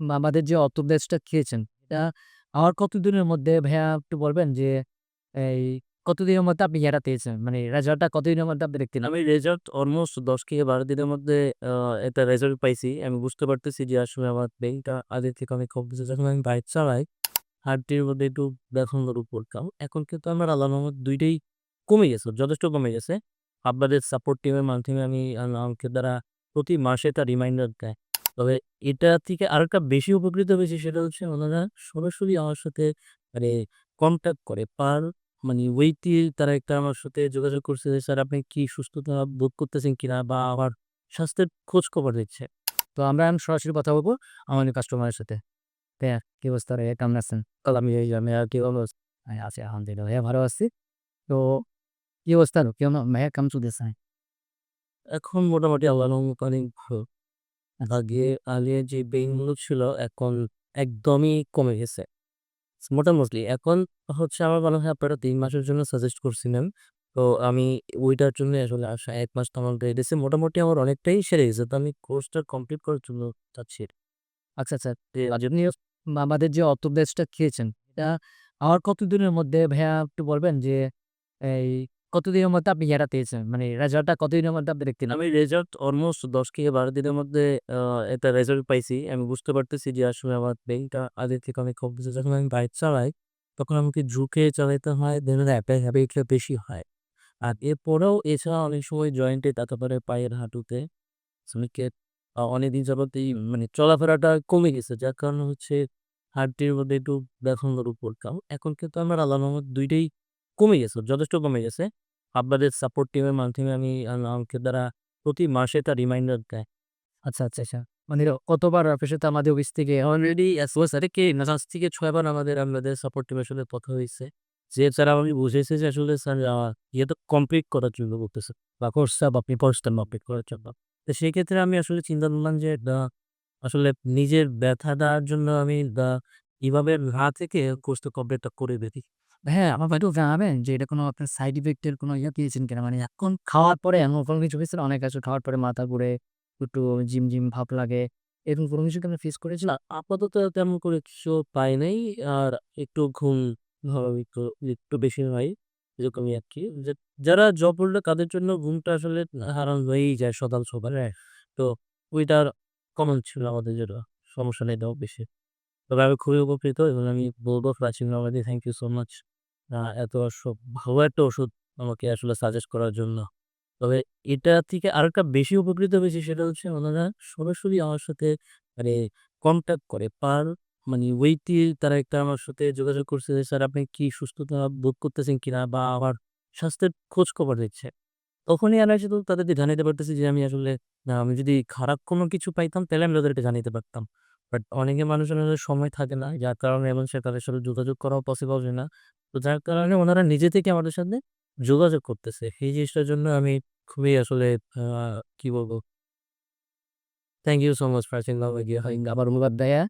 আমাদের যে অর্থোপেডিক্সটা খেয়েছেন, এটা আমার কতদিনের মধ্যে ভাইয়া একটু বলবেন যে এই কতদিনের মধ্যে আপনি ইয়েটা পেয়েছেন? মানে রেজাল্টটা কতদিনের মধ্যে আপনি দেখতে আমি রেজাল্ট অলমোস্ট ১০ থেকে ১২ দিনের মধ্যে আ একটা রেজাল্ট পাইছি। আমি বুঝতে পারতেছি যে আসলে আমার পেইনটা আগের থেকে অনেক কমতেছে। যখন আমি বাইক চালাই, হাঁটুর মধ্যে একটু ব্যথা অনুভব করতাম। এখন কিন্তু আমার আল্লাহর রহমত ২ টাই কমে গেছে, যথেষ্ট কমে গেছে। আপনাদের সাপোর্ট টিমের মাধ্যমে আমি আম আমাকে তারা প্রতি মাসে একটা রিমাইন্ডার দেয়। তবে এটা থেকে আরেকটা বেশি উপকৃত হয়েছি সেটা হচ্ছে ওনারা সরাসরি আমার সাথে মানে কনট্যাক্ট করে পার মানে ওয়েতে তারা একটা আমার সাথে যোগাযোগ করছে যে, "স্যার আপনি কি সুস্থতা বোধ করতেছেন কিনা?" বা আমার স্বাস্থ্যের খোঁজ খবর দিচ্ছে তো আমরা এখন সরাসরি কথা বলব আমাদের কাস্টমারের সাথে। হ্যাঁ কি অবস্থা ভাইয়া কেমন আছেন? আলহামদুলিল্লাহ ভাইয়া কি অবস্থা? আমি আছি আলহামদুলিল্লাহ ভাইয়া ভালো আছি। তো কি অবস্থা কেমন ভাইয়া কেমন চলতেছে? এখন মোটামুটি রহমতে অনেক ভালো। আগে আগে যে পেইনগুলো ছিল এখন একদমই কমে গেছে। মোটামুটি এখন হচ্ছে আমার মনে হয় আপনারা তিন মাসের জন্য সাজেস্ট করছিলেন। তো আমি ওইটার জন্য আসলে আসা এক মাস তো আমার হয়ে গেছে। মোটামুটি আমার অনেকটাই সেরে গেছে। তো আমি কোর্সটা কমপ্লিট করার জন্য চাচ্ছি। আচ্ছা, আচ্ছা। আপনি আমাদের যে অর্থোপেডিক্সটা খেয়েছেন, এটা আমার কতদিনের মধ্যে ভাইয়া একটু বলবেন যে এই কতদিনের মধ্যে আপনি ইয়েটা পেয়েছেন? মানে রেজাল্টটা কতদিনের মধ্যে আপনি দেখতে আমি রেজাল্ট অলমোস্ট ১০ থেকে ১২ দিনের মধ্যে আ একটা রেজাল্ট পাইছি। আমি বুঝতে পারতেছি যে আসলে আমার পেইনটা আগের থেকে অনেক কমতেছে। যখন আমি বাইক চালাই, তখন আমাকে ঝুঁকে চালাইতে হয়। দেন হ্যাবিটটা বেশি হয়। আর এরপরেও এছাড়া অনেক সময় জয়েন্টে তারপরে পায়ের হাঁটুতে শ্রমিকের আ অনেকদিন যাবতই মানে চলাফেরাটা কমে গেছে। যার কারণে হচ্ছে হাঁটুর মধ্যে একটু ব্যথা অনুভব করতাম। এখন কিন্তু আমার আল্লাহর রহমত ২ টাই কমে গেছে, যথেষ্ট কমে গেছে। আপনাদের সাপোর্ট টিমের মাধ্যমে আমি আমাকে তারা প্রতি মাসে একটা রিমাইন্ডার দেয়। আচ্ছা, আচ্ছা, আচ্ছা। মানে কতবার আপনার সাথে আমাদের অফিস থেকে অলরেডি এসওএস থেকে ৫ থেকে ৬ বার আমাদের আপনাদের সাপোর্ট টিমের সাথে কথা হইছে। যে স্যার আমি বুঝাইছি যে আসলে স্যার ইয়ে তো কমপ্লিট করার জন্য বলতেছে। বা কোর্সটা আপনি কোর্সটা কমপ্লিট করার জন্য। তো সেক্ষেত্রে আমি আসলে চিন্তা করলাম যে আসলে নিজের ব্যথা দেওয়ার জন্য আমি আ এভাবে না থেকে কোর্সটা কমপ্লিটটা করে দেখি। হ্যাঁ, আমার একটু জানাবেন যে এটা কোনো আপনার সাইড ইফেক্ট কোনো ইয়ে পেয়েছেন কিনা? মানে এখন খাওয়ার পরে এমন কোনো কিছু হয়েছে অনেক আছে খাওয়ার পরে মাথা ঘুরে, একটু ঝিমঝিম ভাব লাগে। এরকম কোনো কিছু কি আপনি ফেস করেছেন? না আপাতত তেমন করে কিছু পাই নাই। আর একটু ঘুম ধরো একটু, একটু বেশি হয়। এরকমই আরকি। যে যারা জব হোল্ডার তাদের জন্য ঘুমটা আসলে হারাম হয়েই যায় সকাল, সকাল। হ্যাঁ? তো ওইটার কমন ছিল আমাদের জন্য। সমস্যা নেই এটাও বেশি। তবে আমি খুবই উপকৃত এবং আমি বলব প্রাচীন বাবাজি থ্যাংক ইউ সো মাচ। এত ভালো একটা ওষুধ আমাকে আসলে সাজেস্ট করার জন্য। তবে এটা থেকে আরেকটা বেশি উপকৃত হয়েছি সেটা হচ্ছে ওনারা সরাসরি আমার সাথে মানে কনট্যাক্ট করে পার মানে ওয়েতে তারা একটা আমার সাথে যোগাযোগ করছে যে, "স্যার আপনি কি সুস্থতা বোধ করতেছেন কিনা?" বা আমার স্বাস্থ্যের খোঁজ খবর নিচ্ছে। তখনই আমি শুধু তাদেরকে জানাইতে পারতেছি যে আমি আসলে আমি যদি খারাপ কোনো কিছু পাইতাম তাহলে আমি তাদেরকে জানাইতে পারতাম। বাট অনেকে মানুষের সময় থাকে না। যার কারণে এবং সে তাদের সাথে যোগাযোগ করাও পসিবল হয় না। তো যার কারণে ওনারা নিজে থেকে আমাদের সাথে যোগাযোগ করতেছে। এই জিনিসটার জন্য আমি খুবই আসলে আহ, কি বলব? থ্যাংক ইউ সো মাচ প্রাচীন। আবার অনুবাদ দেয়া